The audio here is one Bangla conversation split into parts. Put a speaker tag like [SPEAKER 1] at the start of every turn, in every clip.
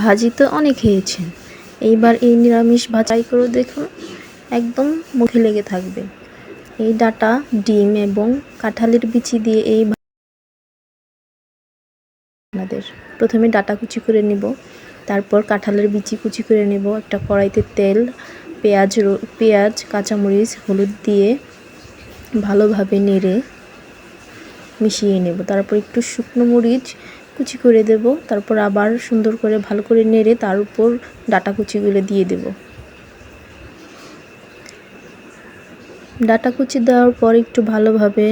[SPEAKER 1] ভাজি তো অনেক খেয়েছেন। এইবার এই নিরামিষ ভাজাই করে দেখুন, একদম মুখে লেগে থাকবে। এই ডাটা, ডিম এবং কাঁঠালের বিচি দিয়ে এই আপনাদের প্রথমে ডাটা কুচি করে নিব, তারপর কাঁঠালের বিচি কুচি করে নেব, একটা কড়াইতে তেল, পেঁয়াজ পেঁয়াজ, কাঁচামরিচ, হলুদ দিয়ে ভালোভাবে নেড়ে মিশিয়ে নেব। তারপর একটু শুকনো মরিচ কুচি করে দেব, তারপর আবার সুন্দর করে ভালো করে নেড়ে তার উপর ডাটা কুচিগুলো দিয়ে দেব। ডাটা কুচি দেওয়ার পর একটু ভালোভাবে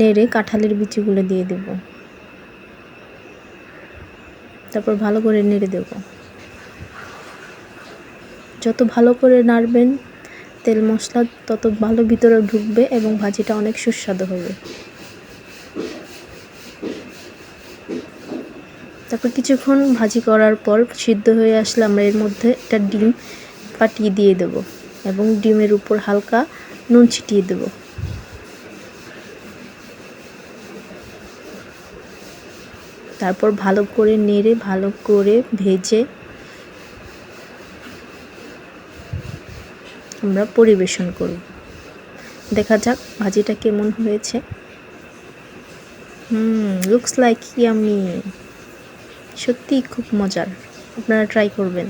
[SPEAKER 1] নেড়ে কাঁঠালের বিচিগুলো দিয়ে দেব। তারপর ভালো করে নেড়ে দেব। যত ভালো করে নাড়বেন তেল মশলা তত ভালো ভিতরে ঢুকবে এবং ভাজিটা অনেক সুস্বাদু হবে। তারপর কিছুক্ষণ ভাজি করার পর সিদ্ধ হয়ে আসলে আমরা এর মধ্যে একটা ডিম ফাটিয়ে দিয়ে দেব এবং ডিমের উপর হালকা নুন ছিটিয়ে দেব। তারপর ভালো করে নেড়ে, ভালো করে ভেজে আমরা পরিবেশন করব। দেখা যাক ভাজিটা কেমন হয়েছে। হুম লুকস লাইক ইয়ামি সত্যিই খুব মজার। আপনারা ট্রাই করবেন।